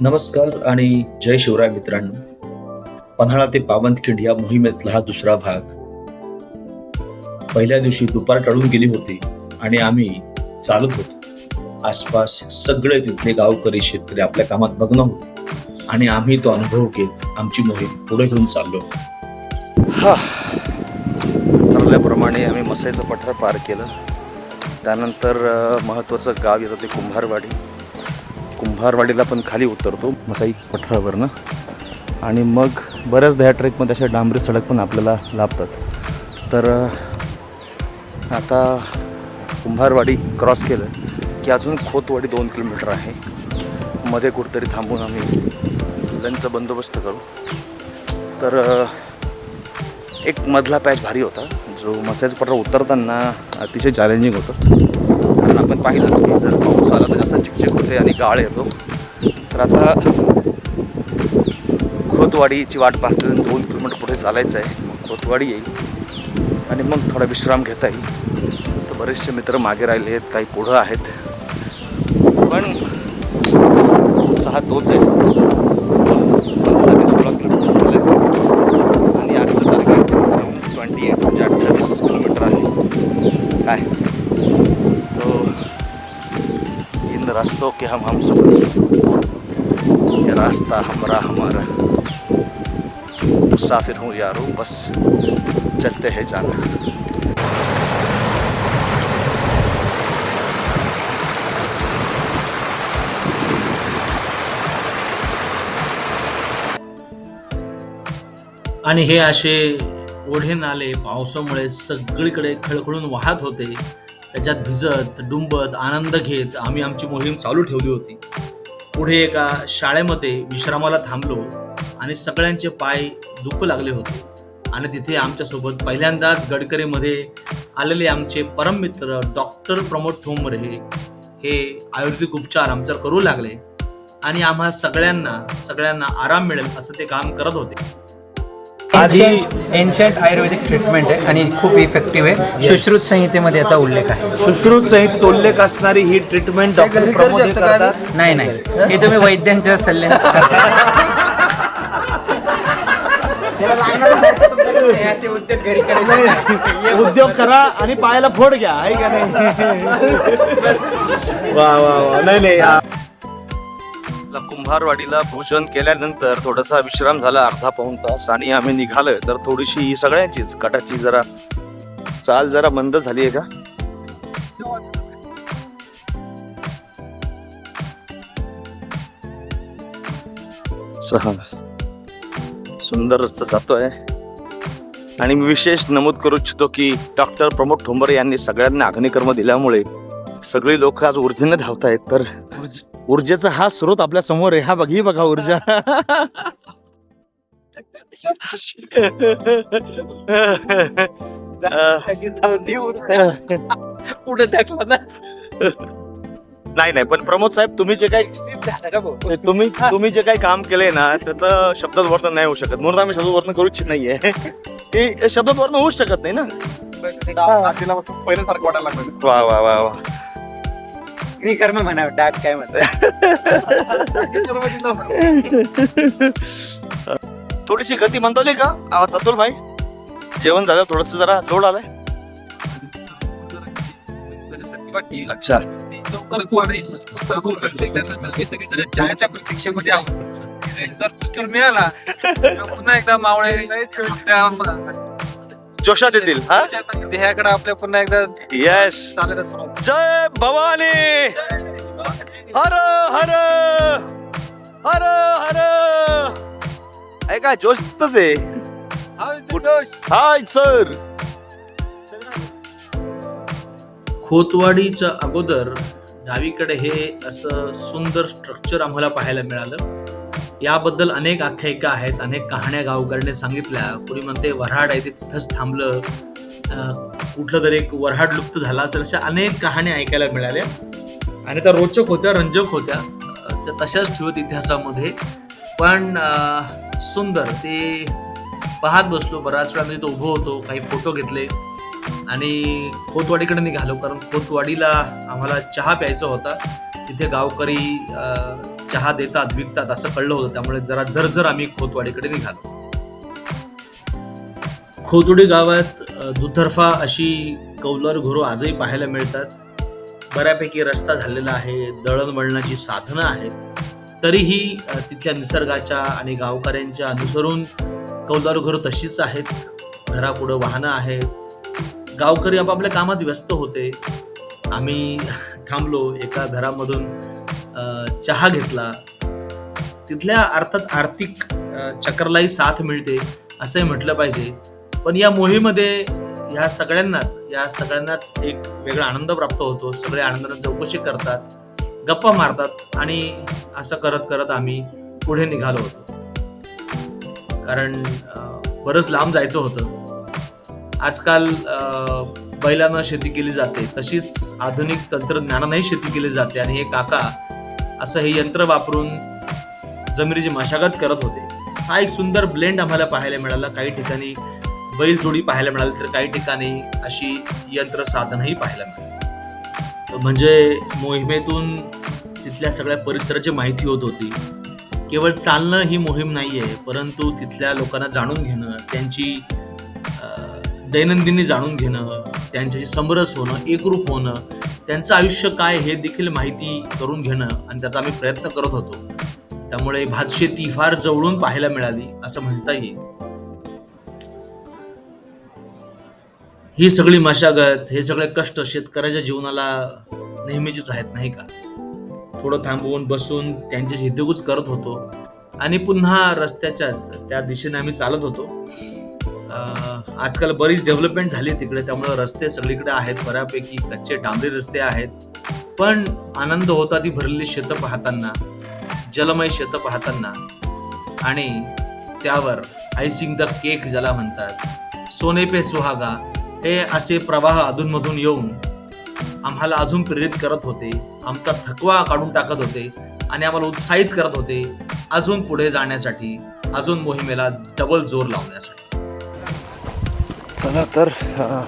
नमस्कार आणि जय शिवराय मित्रांनो. पन्हाळा ते पावनखिंड या मोहिमेतला हा दुसरा भाग. पहिल्या दिवशी दुपार टळून गेली होती आणि आम्ही चालत होतो. आसपास सगळे तिथले गावकरी शेतकरी आपल्या कामात मग्न होते आणि आम्ही तो अनुभव घेत आमची मोहीम पुढे घेऊन चाललो. ठरल्याप्रमाणे आम्ही मसाईचं पठार पार केलं. त्यानंतर महत्त्वाचं गाव येतं ते कुंभारवाडी. कुंभारवाडीला पण खाली उतरतो मसाई पठारावरनं. आणि मग बऱ्याचदा ह्या ट्रेकमध्ये अशा डांबरी सडक पण आपल्याला लाभतात. तर आता कुंभारवाडी क्रॉस केलं की अजून खोतवाडी दोन किलोमीटर आहे. मध्ये कुठेतरी थांबून आम्ही लंचचा बंदोबस्त करू. तर एक मधला पॅच भारी होता जो मसाज पठार उतरताना अतिशय चॅलेंजिंग होतं. कारण आपण पाहिलं की जर होते आणि गाळ येतो. तर आता खोतवाडीची वाट पाहतो दोन किलोमीटर पुढे चालायचं आहे मग खोतवाडी येईल. आणि मग थोडा विश्राम घेता येईल. तर बरेचसे मित्र मागे राहिले आहेत. काही पुढं आहेत. पण सहा तोच आहे. रास्तों के हम हम सब ये रास्ता हमारा हमारा। मुसाफिर हूँ यारो बस चलते हैं जाना। आणि हे असे ओढे नाले पावसामुळे सगळीकडे खळखळून वाहत होते. त्याच्यात भिजत डुंबत आनंद घेत आम्ही आमची मोहीम चालू ठेवली होती. पुढे एका शाळेमध्ये विश्रामाला थांबलो आणि सगळ्यांचे पाय दुखू लागले होते. आणि तिथे आमच्यासोबत पहिल्यांदाच गडकरीमध्ये आलेले आमचे परममित्र डॉक्टर प्रमोद ठोंबरे हे आयुर्वेदिक उपचार आमच्यावर करू लागले आणि आम्हा सगळ्यांना सगळ्यांना आराम मिळेल असं ते काम करत होते. आधी एन्शंट आयुर्वेदिक ट्रीटमेंट आहे आणि खूप इफेक्टिव्ह आहे. सुश्रुत संहितेमध्ये याचा उल्लेख आहे. सुश्रुत सहित उल्लेख असणारी ही ट्रीटमेंट डॉक्टर प्रमोद हे करतात. नाही नाही. हे तुम्ही वैद्यांच्या सल्ल्या असे उद्योग घरी करायचे नाही. उद्योग करा आणि पायाला फोड घ्या आहे का नाही? वा वा वा. नाही नाही कुंभारवाडीला भोजन केल्यानंतर थोडासा विश्राम झाला अर्धा पाऊण तास आणि आम्ही निघालो. तर थोडीशी सगळ्यांचीच. कटाची जरा चाल जरा मंद झाली आहे का? सहा. सुंदर रस्ता जातोय आणि मी विशेष नमूद करू इच्छितो की डॉक्टर प्रमोद ठोंबरे यांनी सगळ्यांना अग्निकर्म दिल्यामुळे सगळी लोक आज ऊर्जेने धावतायत. तर ऊर्जेचा हा स्रोत आपल्यासमोर आहे. हा बघ ही बघा ऊर्जा. पुढे टाकला ना नाही नाही पण प्रमोद साहेब तुम्ही जे काही तुम्ही तुम्ही जे काही काम केलंय ना त्याचं शब्दात वर्णन नाही होऊ शकत. म्हणून आम्ही शब्दात वर्णन करू इच्छित नाहीये. ते शब्दात वर्णन होऊच शकत नाही ना. पहिल्यासारखं वाटायला लागलं. वा वा वा वा. कर्म म्हणावं डाक काय म्हणतात थोडीशी गती मंदवली का? आवाज अतुल भाई? जेवण झालं थोडस जरा लोड आलाय. अच्छा. चहाच्या प्रतीक्षेमध्ये आहोत जर पुष्कळ मिळाला. पुन्हा एकदा मावळे जोशात येतील हा? देहाकडे आपल्या पुन्हा एकदा येस जय भवानी! हर हर! हर हर! ऐका जोशच आहे. Hi sir. खोतवाडीच्या अगोदर डावीकडे हे असं सुंदर स्ट्रक्चर आम्हाला पाहायला मिळालं. याबद्दल अनेक आख्यायिका आहेत अनेक कहाण्या गावकऱ्यांनी सांगितल्या. कोणी म्हणते वऱ्हाड आहे ते तिथंच थांबलं. कुठलं तरी एक वऱ्हाड लुप्त झाला असेल अशा अनेक कहाण्या ऐकायला मिळाल्या. आणि त्या रोचक होत्या रंजक होत्या. त्या तशाच ठेवत इतिहासामध्ये. पण सुंदर ते पाहत बसलो. बराच वेळा मी तिथं उभं होतो काही फोटो घेतले. आणि खोतवाडीकडे निघालो कारण खोतवाडीला आम्हाला चहा प्यायचा होता. तिथे गावकरी चहा देतात विकतात असं कळलं होतं. त्यामुळे जरा झरझर आम्ही खोतवाडीकडे निघालो. खोतोडी गावात दुतर्फा अशी कौलर घोरं आजही पाहायला मिळतात. बऱ्यापैकी रस्ता झालेला आहे दळणवळणाची साधनं आहेत. तरीही तिथल्या निसर्गाच्या आणि गावकऱ्यांच्या अनुसरून कौलदार घरं तशीच आहेत. घरापुढं वाहनं आहेत. गावकरी आपापल्या कामात व्यस्त होते. आम्ही थांबलो एका घरामधून. चहा घेतला. तिथल्या अर्थात आर्थिक चक्रालाही चक्रलाही साथ मिळते असंही म्हटलं पाहिजे. पण या मोहीमध्ये ह्या सगळ्यांनाच या सगळ्यांनाच एक वेगळा आनंद प्राप्त होतो. सगळे आनंदाने चौकशी करतात गप्पा मारतात आणि असं करत करत आम्ही पुढे निघालो होतो. कारण बरंच लांब जायचं होतं. आजकाल अं, बैलानं शेती केली जाते. तशीच आधुनिक तंत्रज्ञानानंही शेती केली जाते. आणि हे काका असं हे यंत्र वापरून जमिनीची मशागत करत होते. हा एक सुंदर ब्लेंड आम्हाला पाहायला मिळाला. काही ठिकाणी बैल जोडी पाहायला मिळाली तर काही ठिकाणी अशी यंत्र साधनही पाहायला मिळाली. म्हणजे मोहिमेतून तिथल्या सगळ्या परिसराची माहिती होत होती. केवळ चालणं ही मोहीम नाही आहे परंतु तिथल्या लोकांना जाणून घेणं त्यांची दैनंदिनी जाणून घेणं त्यांच्याशी समरस होणं एकरूप होणं त्यांचं आयुष्य काय हे देखील माहिती करून घेणं आणि त्याचा आम्ही प्रयत्न करत होतो. त्यामुळे भातशेती फार जवळून पाहायला मिळाली असं म्हणता येईल ही सगळी मशागत हे सगळे कष्ट शेतकऱ्याच्या जीवनाला नेहमीचीच आहेत नाही का? थोडं थांबवून बसून त्यांच्याशी हितगुज करत होतो. आणि पुन्हा रस्त्याच्याच त्या दिशेने आम्ही चालत होतो. आजकाल बरीच डेव्हलपमेंट झाली तिकडे त्यामुळे रस्ते सगळीकडे आहेत बऱ्यापैकी कच्चे डांबरी रस्ते आहेत. पण आनंद होता ती भरलेली शेतं पाहताना जलमय शेतं पाहताना. आणि त्यावर आयसिंग द केक ज्याला म्हणतात. सोने पे सुहागा हे असे प्रवाह अधूनमधून येऊन आम्हाला अजून प्रेरित करत होते आमचा थकवा काढून टाकत होते आणि आम्हाला उत्साहित करत होते अजून पुढे जाण्यासाठी अजून मोहिमेला डबल जोर लावण्यासाठी. चला तर अं,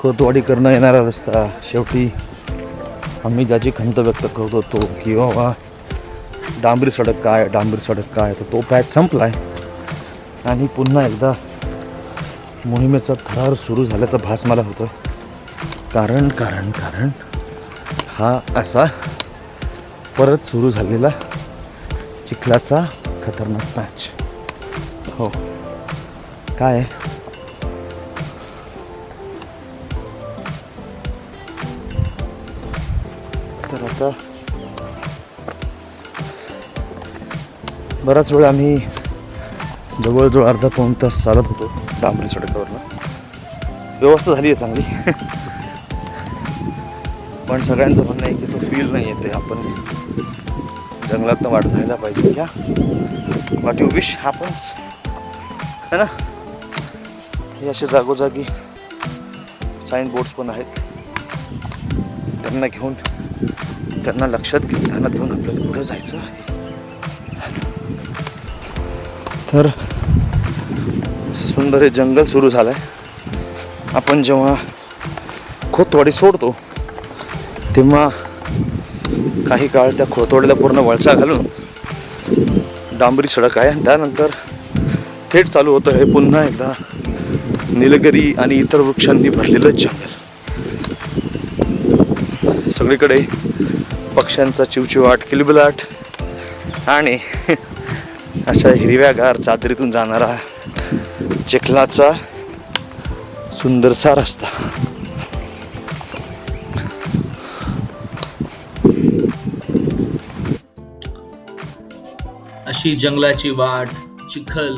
खोतवाडी करणं येणारा रस्ता. शेवटी आम्ही ज्याची खंत व्यक्त करत होतो की बाबा डांबरी सडक काय डांबरी सडक काय तर तो पॅच संपलाय. आणि पुन्हा एकदा मोहिमेचा थरार सुरू झाल्याचा भास मला होतो कारण कारण कारण हा असा परत सुरू झालेला चिखलाचा खतरनाक पॅच. हो. काय? आता. बराच वेळ आम्ही जवळजवळ अर्धा पाऊण तास चालत होतो डांबरी सडकावरनं. व्यवस्था झाली आहे चांगली. पण सगळ्यांचं म्हणणं आहे की तो फील नाही येते आपण जंगलातनं वाट जायला पाहिजे. क्या? वाट यू विश हॅपन्स है ना? हे असे जागोजागी साईन बोर्ड्स पण आहेत. त्यांना घेऊन त्यांना लक्षात घेऊन ध्यानात घेऊन आपल्याला पुढे जायचं आहे. तर असं सुंदर हे जंगल सुरू झालं आहे आपण जेव्हा खोतवाडी सोडतो तेव्हा काही काळ त्या खोतवाडीला पूर्ण वळसा घालून डांबरी सडक आहे आणि त्यानंतर थेट चालू होतं हे पुन्हा एकदा निलगिरी आणि इतर वृक्षांनी भरलेलं जंगल. सगळीकडे पक्ष्यांचा चिवचिवाट किलबिलाट आणि अशा हिरव्यागार चादरीतून जाणारा चिखलाचा सुंदरसा रस्ता. अशी जंगलाची वाट चिखल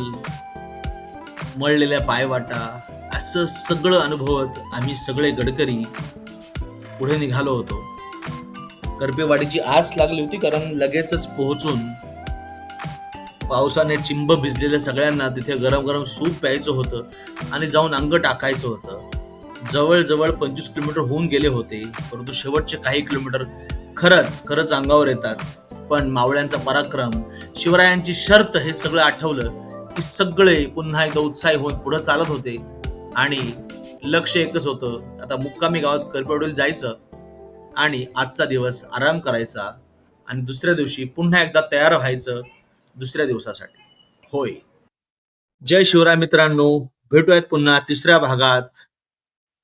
मळलेल्या पायवाटा असं सगळं अनुभवत आम्ही सगळे गडकरी पुढे निघालो होतो. करपेवाडीची आस लागली होती कारण लगेचच पोहोचून पावसाने चिंब भिजलेल्या सगळ्यांना तिथे गरम गरम सूप प्यायचं होतं आणि जाऊन अंग टाकायचं होतं. जवळजवळ पंचवीस किलोमीटर होऊन गेले होते परंतु शेवटचे काही किलोमीटर खरंच खरंच अंगावर येतात. पण मावळ्यांचा पराक्रम शिवरायांची शर्त हे सगळं आठवलं की सगळे पुन्हा एकदा उत्साही होऊन पुढे चालत होते. आणि लक्ष एकच होतं आता मुक्कामी गावात करपेवाडीला जायचं आणि आजचा दिवस आराम करायचा आणि दुसऱ्या दिवशी पुन्हा एकदा तयार व्हायचं दुसऱ्या दिवसासाठी. होय. जय शिवराय मित्रांनो भेटूयात पुन्हा तिसऱ्या भागात.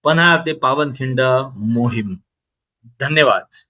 पन्हाळा ते पावनखिंड मोहीम. धन्यवाद.